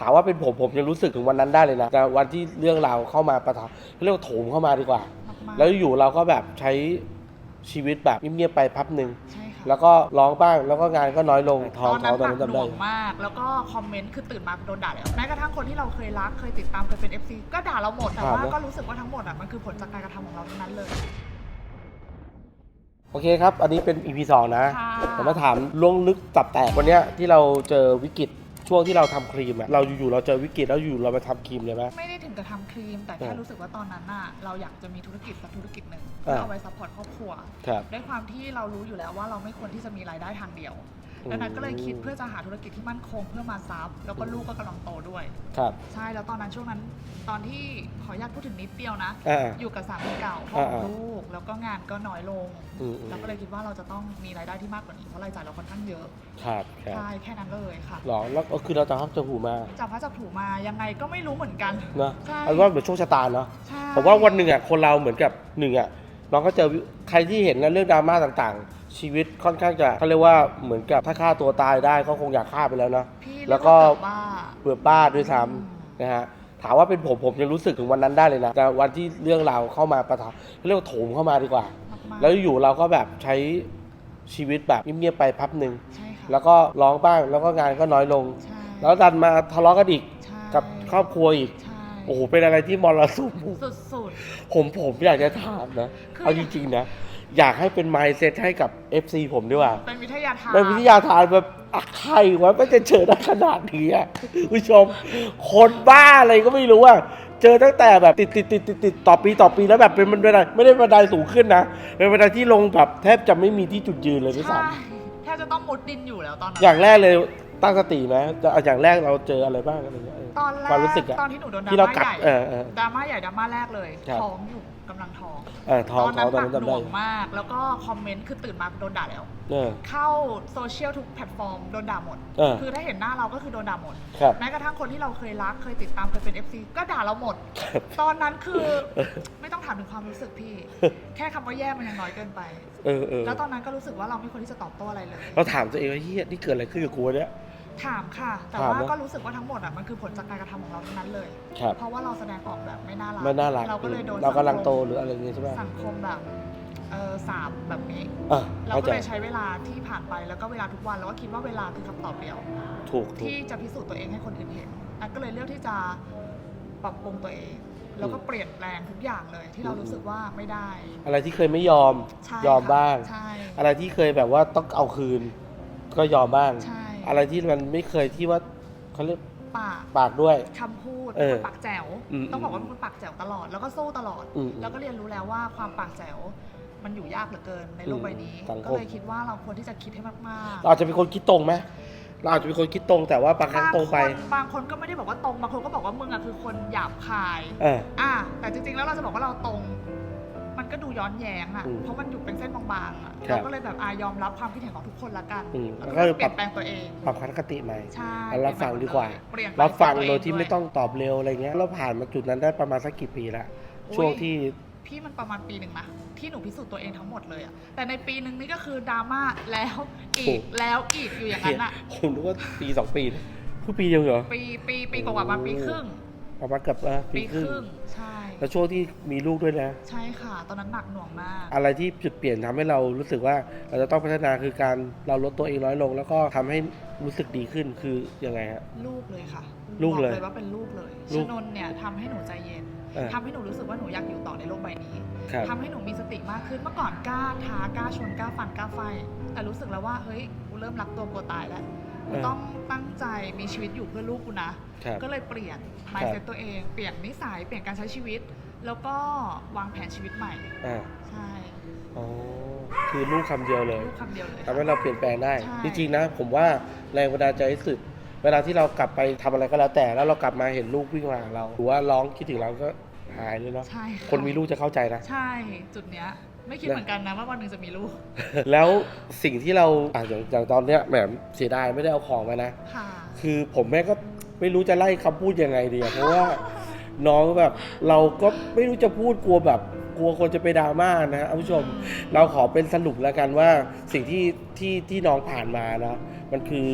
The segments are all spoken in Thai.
ถามว่าเป็นผมผมยังรู้สึกถึงวันนั้นได้เลยนะแต่วันที่เรื่องราวเข้ามาประทะเรียกว่าโถมเข้ามาดีกว่า มากๆแล้วอยู่เราก็แบบใช้ชีวิตแบบเงียบๆไปพับหนึ่งใช่ค่ะ แล้วก็ร้องบ้างแล้วก็งานก็น้อยลงท้ตอองนท้นั้อนงตอนนั้นหนักจำหน่ได้ วงมาก แล้วก็คอมเมนต์คือตื่นมาโดนด่าแล้วแม้กระทั่งคนที่เราเคยรักเคยติดตามเคยเป็น FC ก็ด่าเราหมดแต่ว่าก็รู้สึกว่าทั้งหมดอะมันคือผลจากการกระทำของเราทั้งนั้นเลย โอเคครับ อันนี้เป็น EP 2 นะค่ะ แต่มาถามล่วงลึกตับแตกวันเนี้ยที่เราเจอวิกฤต ช่วงที่เราทำครีมอะเราอยู่ๆเราเจอวิกฤตแล้วอยู่เราไปทำครีมเลยไหม ไม่ได้ถึงกับทำครีม แต่แค่อ่ารู้รู้สึกว่าตอนนั้นน่ะเราอยากจะมีธุรกิจสักธุรกิจหนึ่งอ่า เอาไว้ซัพพอร์ตครอบครัว ครับ ด้วยความที่เรารู้อยู่แล้วว่าเราไม่ควรที่จะมีรายได้ทางเดียวอืม ดังนั้นก็เลยคิดเพื่อจะหาธุรกิจที่มั่นคงเพื่อมาซับแล้วก็ลูกก็กำลังโตด้วย ครับ ใช่แล้วตอนนั้นช่วงนั้นตอนที่ขออนุญาตพูดถึงนิดเดียวนะ อ่าอยู่กับสามีเก่าพ่อของอ่าลูก แล้วก็งานก็น้อยลงอืมอืม เราก็เลยคิดว่าเราจะต้องมีรายได้ที่มากกว่านี้เพราะรายจ่ายเราค่อนข้างเยอะครับครับใช่แค่นั้นเลยค่ะหรอแล้วก็คือเราจะทับจะหูมาจับพระจับถูมายังไงก็ไม่รู้เหมือนกัน เนอะใช่ เอาว่าเหมือนโชคชะตาเนาะใช่ผมว่าวันหนึ่งอะคนเราเหมือนกับหนึ่งอะน้องก็เจอวิใครที่เห็นนะเรื่องดราม่าต่างๆ ชีวิตค่อนข้างจะเขาเรียกว่าเหมือนกับถ้าฆ่าตัวตายได้ก็คงอยากฆ่าไปแล้วเนาะพี่แล้วก็เรียว่า เบื่อบ้าด้วยซ้ำนะฮะถามว่าเป็นผมผมยังรู้สึกถึงวันนั้นได้เลยนะ แต่วันที่เรื่องราวเข้ามาประทะเรียกว่าโถมเข้ามาดีกว่า มากๆ แล้วอยู่เราก็แบบใช้ชีวิตแบบเงียบๆไปพับหนึ่งใช่ค่ะแล้วก็ร้องบ้างแล้วก็งานก็น้อยลง ใช่แล้วดันมาทะเลาะกันอีกใช่กับครอบครัวอีก ใช่โอ้โหเป็นอะไรที่มรสุม สุด ผมผมอยากจะถามนะ คือ เอาจริงๆนะ อยากให้เป็นไมซ์เซตให้กับ FC ผมด้วยว่าๆเป็นวิทยาทานเป็นวิทยาทานแบบอะใครวะไม่จะเจอได้ขนาดนี้อะคุณผู้ชม คนบ้าอะไรก็ไม่รู้อะเจอตั้งแต่แบบติดติดติดติดติดต่อปีต่อปีแล้วแบบเป็นบันไดไม่ได้บันไดสูงขึ้นนะเป็นบันไดที่ลงแบบแทบจะไม่มีที่จุดยืนเลยด้วยซ้ใช่แทบจะต้องมุดดินอยู่แล้วตอนนั้ำนอย่างแรกเลยตั้งสติไหมจะเอาอย่างแรกเราเจออะไรบ้างอะไรเงี้ยเออตอนแรกความรู้สึกอะตอนที่หนูโดนดที่ราเราม่ากัดใหญ่เออเออดราม่าใหญ่ดราม่าแรกเลยครับท้องอยู่ กำลังท้องเออท้องตอนท้นั้องนตอนหนันั้กนจำหได้น่วงมาก แล้วก็คอมเมนต์คือตื่นมาโดนด่าแล้ว เออ เข้าโซเชียลทุกแพลตฟอร์มโดนด่าหมด เออ คือถ้าเห็นหน้าเราก็คือโดนด่าหมด ครับ แม้กระทั่งคนที่เราเคยรักเคยติดตามเคยเป็น FC ก็ด่าเราหมด ตอนนั้นคือ ไม่ต้องถามถึงความรู้สึกพี่ แค่คำว่าแย่มันยังน้อยเกินไป เออเออแล้วตอนนั้นก็รู้สึกว่าเราไม่ควรที่จะตอบโต้อะไรเลย เราถามตัวเองว่าเฮียนี่เกิดอะไรขึ้นกับกูวะเนี่ย ถามค่ะ แต่ถามว่านะก็รู้สึกว่าทั้งหมดอะมันคือผลจากการกระทำของเราทั้งนั้นเลย ครับเพราะว่าเราแสดงออกแบบไม่น่ารักไม่น่ารักเราก็เลยโดนเรากำลังสัคมโตหรืออะไรอย่างเงี้ยใช่ไหมสังคมแบบเออสามแบบนี้ อะเราเข้าก็ใจเลยใช้เวลาที่ผ่านไปแล้วก็เวลาทุกวันแล้วก็คิดว่าเวลาคือคำตอบเดียว ถูกถูก ที่จะพิสูจน์ตัวเองให้คนอื่นเห็นอันก็เลยเลือกที่จะปรับปรุงตัวเอง แล้วก็อืม เปลี่ยนแปลงทุกอย่างเลยที่เราอืมรู้สึกว่าไม่ได้อะไรที่เคยไม่ยอมใช่ยอมค่ะบ้าง ใช่อะไรที่เคยแบบว่าต้องเอาคืน ก็ยอมบ้าง ใช่ อะไรที่มันไม่เคยที่ว่าเขาเรียกปากปากด้วย คำพูดเออเป็นคนปากแจ๋ว อืมต้องบอกว่าเป็นคนปากแจ๋วตลอด แล้วก็สู้ตลอด อืมแล้วก็เรียนรู้แล้วว่าความปากแจ๋ว มันอยู่ยากเหลือเกินในโลกอืมใบนี้สังคม ก็เลยคิดว่าเราควรที่จะคิดให้มากเราอาจจะเป็นคนคิดตรงไหมเราอาจจะเป็นคนคิดตรงแต่ว่าบางๆครั้งบางตรงคไปนบางคนก็ไม่ได้บอกว่าตรง บางคนก็บอกว่ามึงอะคือคนหยาบคาย เออ อะแต่จริงๆ แล้วเราจะบอกว่าเราตรง มันก็ดูย้อนแย้งอะ อืมเพราะมันอยู่เป็นเส้นบางๆอะครับเราก็เลยแบบอายอมรับความคิดเห็นของทุกคนละกันอืมแล้วแล้วก็ก็เปลี่ยนแปลงตัวเองปรับคันคติใหม่ ใช่แล้วรับฟังดีกว่า เปลี่ยนรับฟังตัวเโดยที่ไม่ต้องตอบเร็วอะไรเงี้ยเราผ่านมาจุดนั้นได้ประมาณสักกี่ปีละช่วงที่ พี่มันประมาณปีหนึ่งนะที่หนูพิสูจน์ตัวเองทั้งหมดเลยอะแต่ในปีหนึ่งนี่ก็คือดราม่าแล้วอีกแล้วอีกอยู่อย่างนั้นอะ ผมนึกว่าปีสองปีนะเพิ่งปีเดียวเหรอ ปีปีปีกว่าๆมาปีครึ่ง ประมาณเกับเออปีปีคครึ่งรึ่งใช่ แล้วช่วงที่มีลูกด้วยนะ ใช่ค่ะ ตอนนั้นหนักหน่วงมาก อะไรที่จุดเปลี่ยนทำให้เรารู้สึกว่าเราจะต้องพัฒนาคือการเราลดตัวเองน้อยลง แล้วก็ทำให้รู้สึกดีขึ้นคือยังไงฮะลูกเลยค่ะลูกเลยบอกเลยว่าเป็นลูกเลยลูชกนนเนี่ยทำให้หนูใจเย็นเออทำให้หนูรู้สึกว่าหนูอยากอยู่ต่อในโลกใบนี้ครับทำให้หนูมีสติมากขึ้นเมื่อก่อนกล้าท้ากล้าชนกล้าฟันกล้าไฟ แต่รู้สึกแล้วว่าเฮ้ยกูเริ่มรักตัวกลัวตายแล้ว กูเออต้องตั้งใจมีชีวิตอยู่เพื่อลูกกูนะ ครับก็เลยเปลี่ยน ครั mindset บตัวเอง เปลี่ยนนิสัย เปลี่ยนการใช้ชีวิต แล้วก็วางแผนชีวิตใหม่ อ่าใช่อ๋อคือลูกคำเดียวเลย ลูกคำเดียวเลย ทำให้เราเปลี่ยนแปลงได้ ใช่ จริงๆนะ ผมว่าแรงบันดาลใจที่สุด เวลาที่เรากลับไปทำอะไรก็แล้วแต่ แล้วเรากลับมาเห็นลูกวิ่งมาหาเรา หรือว่าร้องคิดถึงเราก็หายเลยเนาะ ใช่ะคนมีลูกจะเข้าใจนะ ใช่ จุดเนี้ย ไม่คิดนะเหมือนกันนะว่าวันหนึ่งจะมีลูก แล้วสิ่งที่เราอะอย่างอย่างตอนเนี้ยแหมเสียดายไม่ได้เอาของมานะ ค่ะ คือผมแม่งก็ไม่รู้จะไล่คำพูดยังไงดีอะเพราะว่า น้องแบบเราก็ไม่รู้จะพูดกลัวแบบกลัวคนจะไปดราม่านะท่านผู้ชม เราขอเป็นสรุปแล้วกันว่าสิ่งที่ที่ที่น้องผ่านมานะมันคือ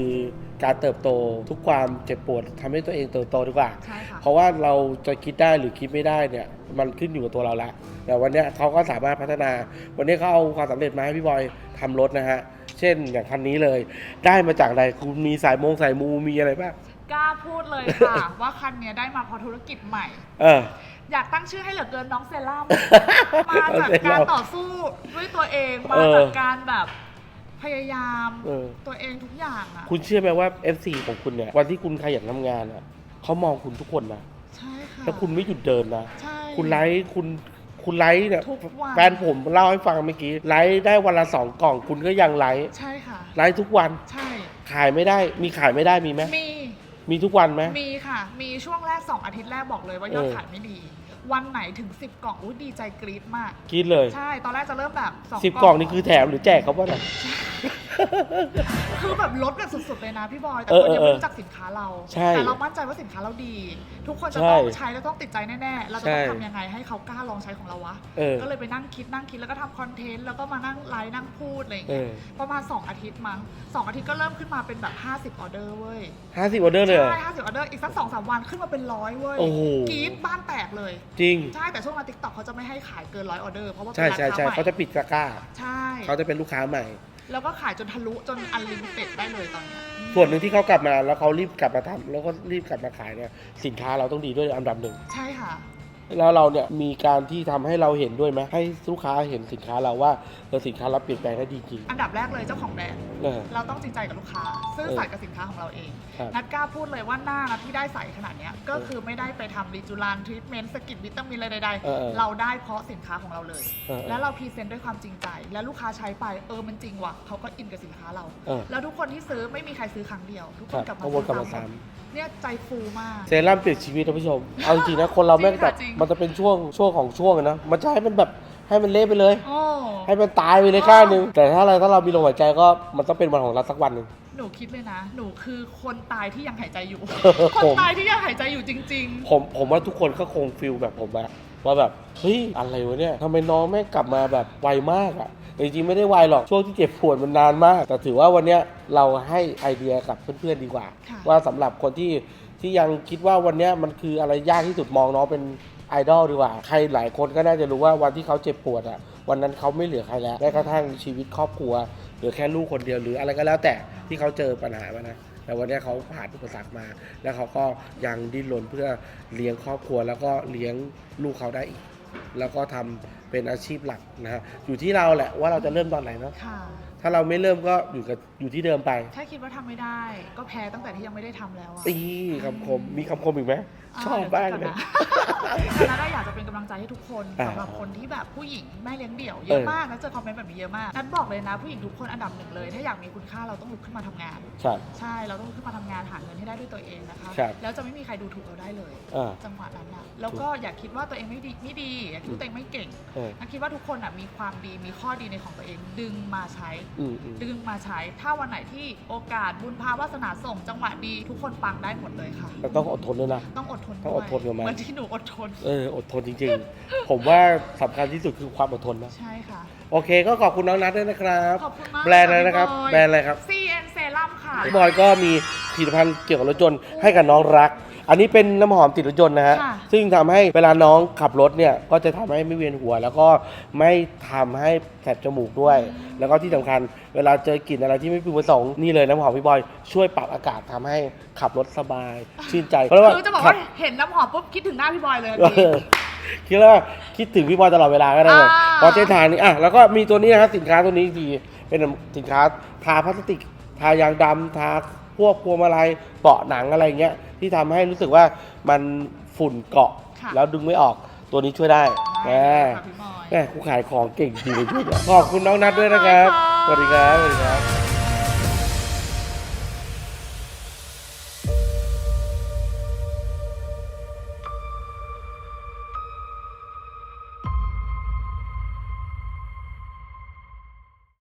การเติบโตทุกความเจ็บปวดทำให้ตัวเองเติบโตดีกว่า ใช่ค่ะ เพราะว่าเราจะคิดได้หรือคิดไม่ได้เนี่ยมันขึ้นอยู่กับตัวเราละแต่วันเนี้ยเขาก็สามารถพัฒนา วันนี้เขาเอาความสำเร็จมาให้พี่บอยทำรถนะฮะ เช่นอย่างคันนี้เลย ได้มาจากอะไรคุณมีสายมงสายมูมีอะไรบ้างกล้าพูดเลยค่ะ ว่าคันเนี้ยได้มาเพราะธุรกิจใหม่ เออ อยากตั้งชื่อให้เหลือเกินน้องเซรั่มมาจากการต่อสู้ด้วยตัวเองมาเออจากการแบบ พยายามเออ ตัวเองทุกอย่างอะ คุณเชื่อไหมว่า FC ของคุณเนี่ย วันที่คุณขยันทำงานอะเขามองคุณทุกคนนะใช่ค่ะแล้วคุณไม่หยุดเดินนะ ใช่ คุณไลฟ์คุณคุณไลฟ์เนี่ยทุกวัน แฟนผมเล่าให้ฟังเมื่อกี้ไลฟ์ได้วันละสองกล่อง คุณก็ยังไลฟ์ใช่ค่ะ ไลฟ์ทุกวันใช่ ขายไม่ได้ มีขายไม่ได้มีไหมมี มีทุกวันไหม มีค่ะ มีช่วงแรก 2 อาทิตย์แรกบอกเลยว่ายอดเออ ขายไม่ดี วันไหนถึง 10 กล่องอุ้ยดีใจกรี๊ดมาก คิดเลยใช่ ตอนแรกจะเริ่มแบบสองสิบกล่องนี่คือแถมหรือแจกเขาป่ะเนี่ย คือแบบลดแบบสุดๆเลยนะพี่บอยแต่เออคนยังเออไม่รู้จักสินค้าเรา ใช่แต่เรามั่นใจว่าสินค้าเราดี ทุกคนจะใช่ต้องใช้แล้วต้องติดใจแน่ๆเราจะต้องใช่ทำยังไงให้เขากล้าลองใช้ของเราวะเออก็เลยไปนั่งคิดนั่งคิดแล้วก็ทำคอนเทนต์แล้วก็มานั่งไลฟ์นั่งพูดอะไรอย่างเอเงี้ยอประมาณ 2 อาทิตย์มั้งสองอาทิตย์ก็เริ่มขึ้นมาเป็นแบบ 50ออเดอร์เว้ยห้าสิบออเดอร์เลยเหรอ ใช่50ออเดอร์อีกสักสองสามวันขึ้นมาเป็นร้อยเว้ยโอ้โห กรี๊ดบ้านแตกเลย จริง ใช่แต่ช่วงมาติ๊กต็อกเขาจะไม่ให้ขายเกินร้อยออเดอร์เพราะว่าเป็ใช่นราใช่คาใช่ใหม่เขาจะปิดตะกร้า ใช่ เขาจะเป็นลูกค้าใหม่ แล้วก็ขายจนทะลุจนอันลิมิเต็ดได้เลยตอนเนี้ยส่วนหนึ่งที่เขากลับมาแล้วเขารีบกลับมาทำแล้วก็รีบกลับมาขายเนี่ยสินค้าเราต้องดีด้วยอันดับหนึ่ง ใช่ค่ะ แล้วเราเนี่ยมีการที่ทำให้เราเห็นด้วยไหมให้ลูกค้าเห็นสินค้าเราว่าเออสินค้าเราเปลี่ยนแปลงได้ดีจริงอันดับแรกเลยเจ้าของแบรนด์ เออ เราต้องจริงใจกับลูกค้า ซื่อสัตย์กับสินค้าของเราเอง ครับนัดกล้าพูดเลยว่าหน้านะที่ได้ใสขนาดเนี้ยก็คือไม่ได้ไปทำรีจูลานทรีทเมนต์สกินวิตามินอะไรใดเออเออๆ เราได้เพราะสินค้าของเราเลย เออเออแล้วเราพรีเซนต์ด้วยความจริงใจ แล้วลูกค้าใช้ไปเออมันจริงว่ะเขาก็อินกับสินค้าเรา เออ แล้วทุกคนที่ซื้อไม่มีใครซื้อครั้งเดียว ทุกคครันบกลับมาเขาวนกลับมาซ้ำซ้เนี่ยใจฟูมาก เซรั่มเปลี่ยนชีวิตท่านผู้ชม เอาจริงๆนะคนเราแม่งแบบจริงค่ะจริงมันจะเป็นช่วงช่วงของช่วงอะนะมันจะให้มันแบบให้มันเละไปเลย โอ้ ให้มันตายไปเลยข้างหนึ่งแต่ถ้าเราถ้าเรามีลมหายใจก็มันต้องเป็นวันของเราสักวันหนึ่ง หนูคิดเลยนะ หนูคือคนตายที่ยังหายใจอยู่ผมคนตายที่ยังหายใจอยู่จริง ผมผมว่าทุกคนก็คงฟิลแบบผมอะว่าแบบเฮ้ยอะไรวะเนี่ยทำไมน้องแม่งกลับมาแบบไวมากอะแต่จริงๆไม่ได้ไวหรอกช่วงที่เจ็บปวดมันนานมาก แต่ถือว่าวันเนี้ยเราให้ไอเดียกับเพื่อนๆดีกว่า ค่ะ ว่าสำหรับคนที่ที่ยังคิดว่าวันเนี้ยมันคืออะไรยากที่สุดมองน้องเป็นไอ ดอลดีกว่า ใครหลายคนก็น่าจะรู้ว่าวันที่เขาเจ็บปวดอะวันนั้นเขาไม่เหลือใครแล้วแม้กระทั่งชีวิตครอบครัวเหลือแค่ลูกคนเดียวหรืออะไรก็แล้วแต่ที่เขาเจอปัญหามานะแต่วันนี้เขาผ่านอุปสรรคมา แล้วเขาก็ยังดิ้นรนเพื่อเลี้ยงครอบครัว แล้วก็เลี้ยงลูกเขาได้อีก แล้วก็ทำเป็นอาชีพหลักนะฮะอยู่ที่เราแหละว่าเราจะเริ่มตอนไหนเนาะ ถ้าเราไม่เริ่มก็อยู่กับอยู่ที่เดิมไปถ้าคิดว่าทำไม่ได้ ก็แพ้ตั้งแต่ที่ยังไม่ได้ทำแล้วอะตีคำคมมีคำคมอีกไหมาชอบบ้างดี๋วเลคิยดก่อนนะแล้วอยากจะเป็นกำลังใจให้ทุกคนอ่าสำหรับคนที่แบบผู้หญิงแม่เลี้ยงเดี่ยวเยเออะอ มากนะเจอคอมเมนต์แบบนี้เยอะมากนัดบอกเลยนะผู้หญิงทุกคนอันดับหนึ่งเลย ถ้าอยากมีคุณค่าเราต้องลุกขึ้นมาทำงานใช่ใช่เราต้องลุกขึ้นมาทำงานหาเงินให้ได้ด้วยตัวเองนะคะ ครับ แล้วจะไม่มีใครดูถูกเราได้เลย อ่า จังหวะนั้นอะแล้วก็อย่าคิดว่าตัวเองไม่ดีไม่ดีอย่าคิดว่าตัวเองไม่เก่ง เออ นัดคิดว่าทุกคนอะมีความดีมีข้อดีในของตัวเองดึงมาใช้อืมอืมดึงมาใช้ ถ้าวันไหนที่โอกาสบุญพาวาสนาส่งจังหวะดีทุกคนปังได้หมดเลยค่ะ แต่ต้องอดทนด้วยนะ ต้องอดทนต้องอดทนกับมัน เหมือนที่หนูอดทน เอออดทนจริงๆ ผมว่าสำคัญที่สุดคือความอดทนนะ ใช่ค่ะ โอเคก็ขอบคุณน้องนัทด้วยนะครับ ขอบคุณมากแบรนด์อะไรนะครับ พี่อยแบรนด์อะไรครับ CN Serum ค่ะ พี่บอยก็มี ผลิตภัณฑ์เกี่ยวกับรถยนต์ให้กับน้องรัก อันนี้เป็นน้ำหอมติดรถยนต์นะฮะ ค่ะ ซึ่งทำให้เวลาน้องขับรถเนี่ย ก็จะทำให้ไม่เวียนหัว แล้วก็ไม่ทำให้แสบจมูกด้วย แล้วก็ที่สำคัญเวลาเจอกลิ่นอะไรที่ไม่พึงประสงค์นี่เลยน้ำหอมพี่บอยช่วยปรับอากาศทำให้ขับรถสบายชื่นใจเพราะว่าคือจะบอกขัว่าเห็นน้ำหอมปุ๊บคิดถึงหน้าพี่บอยเลยเออคิดว่าคิดถึงพี่บอยตลอดเวลาก็ได้เลยอ่า พอเส้นทางนี้อะแล้วก็มีตัวนี้นะครับสินค้าตัวนี้ดีเป็นสินค้าทาพลาสติก ทายางดำทา พวกพวงมาลัยเกาะหนังอะไรเงี้ยที่ทำให้รู้สึกว่ามันฝุ่นเกาะ ค่ะ แล้วดึงไม่ออกตัวนี้ช่วยได้แหมได้ค่ะพี่บอยแหมกูขายของเก่งจริงเลยช่วยขอบคุณน้องนัทด้วยนะครับสวัสดีครับสวัสดีครับ